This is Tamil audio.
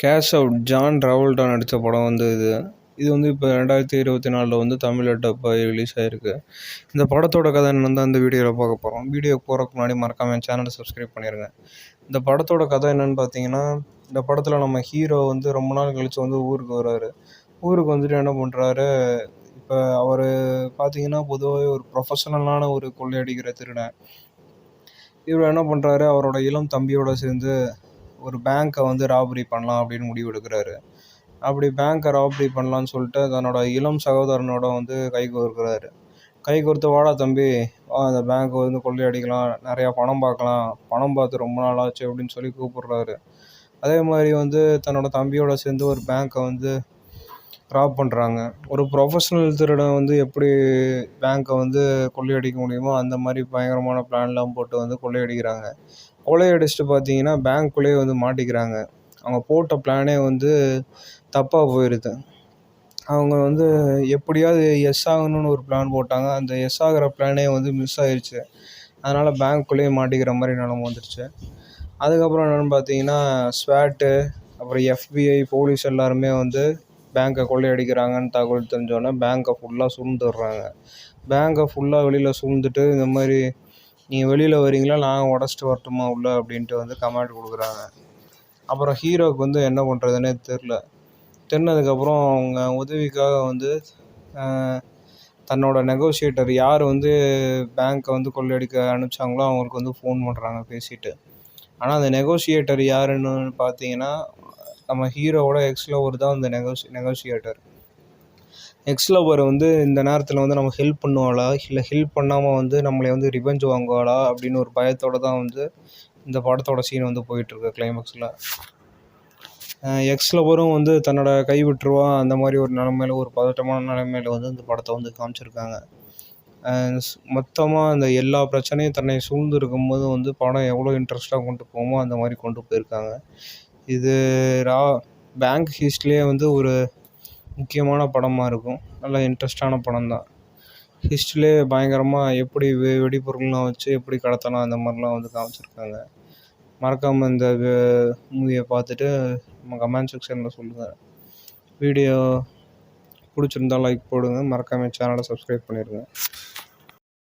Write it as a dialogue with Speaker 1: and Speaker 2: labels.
Speaker 1: கேஷ் அவுட் ஜான் ட்ராவல்டா நடித்த படம் வந்து இது. இது வந்து இப்போ ரெண்டாயிரத்தி இருபத்தி நாலில் வந்து தமிழ் டப்பாக ரிலீஸ் ஆகிருக்கு இந்த படத்தோட கதை என்னென்னு அந்த வீடியோவில் பார்க்க போகிறோம் வீடியோ போகிறதுக்கு முன்னாடி மறக்காமல் என் சேனலை சப்ஸ்கிரைப் பண்ணிடுங்க இந்த படத்தோட கதை என்னென்னு பார்த்தீங்கன்னா இந்த படத்தில் நம்ம ஹீரோ வந்து ரொம்ப நாள் கழித்து வந்து ஊருக்கு வர்றாரு ஊருக்கு வந்துட்டு என்ன பண்ணுறாரு இப்போ அவர் பார்த்தீங்கன்னா பொதுவாகவே ஒரு ப்ரொஃபஷனலான ஒரு கொள்ளையடிக்கிற திருடன். இவர் என்ன பண்ணுறாரு அவரோட இளம் தம்பியோட சேர்ந்து ஒரு பேங்க்கை வந்து ராபரி பண்ணலாம் அப்படின்னு முடிவு எடுக்கிறாரு. அப்படி பேங்க்கை ராபரி பண்ணலான்னு சொல்லிட்டு தன்னோட இளம் சகோதரனோட வந்து கை கோர்க்கிறாரு. கை கொடுத்து வாடா தம்பி அந்த பேங்க்கை வந்து கொள்ளையடிக்கலாம் நிறையா பணம் பார்க்கலாம் பணம் பார்த்து ரொம்ப நாள் ஆச்சு அப்படின்னு சொல்லி கூப்பிடுறாரு. அதே மாதிரி வந்து தன்னோட தம்பியோட சேர்ந்து ஒரு பேங்க்கை வந்து ராப் பண்ணுறாங்க ஒரு ப்ரொஃபஷ்னல் திருடன் வந்து எப்படி பேங்க்கை வந்து கொள்ளையடிக்க முடியுமோ அந்த மாதிரி பயங்கரமான பிளான்லாம் போட்டு வந்து கொள்ளையடிக்கிறாங்க. கொள்ளையடிச்சிட்டு பார்த்தீங்கன்னா பேங்க்குள்ளேயே வந்து மாட்டிக்கிறாங்க. அவங்க போட்ட பிளானே வந்து தப்பாக போயிடுது அவங்க வந்து எப்படியாவது எஸ் ஆகணும்னு ஒரு பிளான் போட்டாங்க. அந்த எஸ் ஆகிற பிளானே வந்து மிஸ் ஆயிடுச்சு அதனால் பேங்க்குள்ளேயே மாட்டிக்கிற மாதிரி நிலம வந்துடுச்சு அதுக்கப்புறம் என்னென்னு பார்த்தீங்கன்னா ஸ்வாட்டு அப்புறம் எஃபிஐ போலீஸ் எல்லாருமே வந்து பேங்க்கை கொள்ளையடிக்கிறாங்கன்னு தகவல் தெரிஞ்சோடனே பேங்க்கை ஃபுல்லாக சூழ்ந்துடுறாங்க. பேங்க்கை ஃபுல்லாக வெளியில் சூழ்ந்துட்டு இந்த மாதிரி நீங்கள் வெளியில் வரீங்களா நாங்கள் உடச்சிட்டு வரட்டுமா உள்ள? அப்படின்ட்டு வந்து கமெண்ட் கொடுக்குறாங்க. அப்புறம் ஹீரோவுக்கு வந்து என்ன பண்ணுறதுனே தெரில தெரிஞ்சதுக்கப்புறம் அவங்க உதவிக்காக வந்து தன்னோட நெகோசியேட்டர் யார் வந்து பேங்க்கை வந்து கொள்ளையடிக்க அனுப்பிச்சாங்களோ அவங்களுக்கு வந்து ஃபோன் பண்ணுறாங்க பேசிட்டு. ஆனால் அந்த நெகோசியேட்டர் யாருன்னு பார்த்தீங்கன்னா நம்ம ஹீரோவோட எக்ஸ் லவர் தான் அந்த நெகோஷி நெகோஷியேட்டர் எக்ஸ் லவர் வந்து இந்த நேரத்தில் வந்து நம்ம ஹெல்ப் பண்ணுவாளா? இல்லை ஹெல்ப் பண்ணாமல் வந்து நம்மளை வந்து ரிவெஞ்ச் வாங்குவாளா? அப்படின்னு ஒரு பயத்தோடு தான் வந்து இந்த படத்தோட சீன் வந்து போயிட்டுருக்கு கிளைமேக்ஸில் எக்ஸ் லவரும் வந்து தன்னோட கை விட்டுருவா அந்த மாதிரி ஒரு நிலமையில ஒரு பதட்டமான நிலைமையில வந்து இந்த படத்தை வந்து காமிச்சிருக்காங்க. மொத்தமாக அந்த எல்லா பிரச்சனையும் தன்னை சூழ்ந்து இருக்கும்போது வந்து படம் எவ்வளோ இன்ட்ரெஸ்ட்டாக கொண்டு போமோ அந்த மாதிரி கொண்டு போயிருக்காங்க. இது ரா பேங்க் ஹிஸ்ட்ரிலேயே வந்து ஒரு முக்கியமான படமாக இருக்கும். நல்ல இன்ட்ரெஸ்ட்டான படம் தான் ஹிஸ்ட்ரிலே பயங்கரமாக எப்படி வெ வெடிபொருள்லாம் வச்சு எப்படி கடத்தலாம் அந்த மாதிரிலாம் வந்து காமிச்சிருக்காங்க. மறக்காமல் இந்த மூவியை பார்த்துட்டு நம்ம கமெண்ட் செக்ஷனில் சொல்லுங்கள் வீடியோ பிடிச்சிருந்தா லைக் போடுங்க. மறக்காமல் சேனலை சப்ஸ்கிரைப் பண்ணிடுங்க.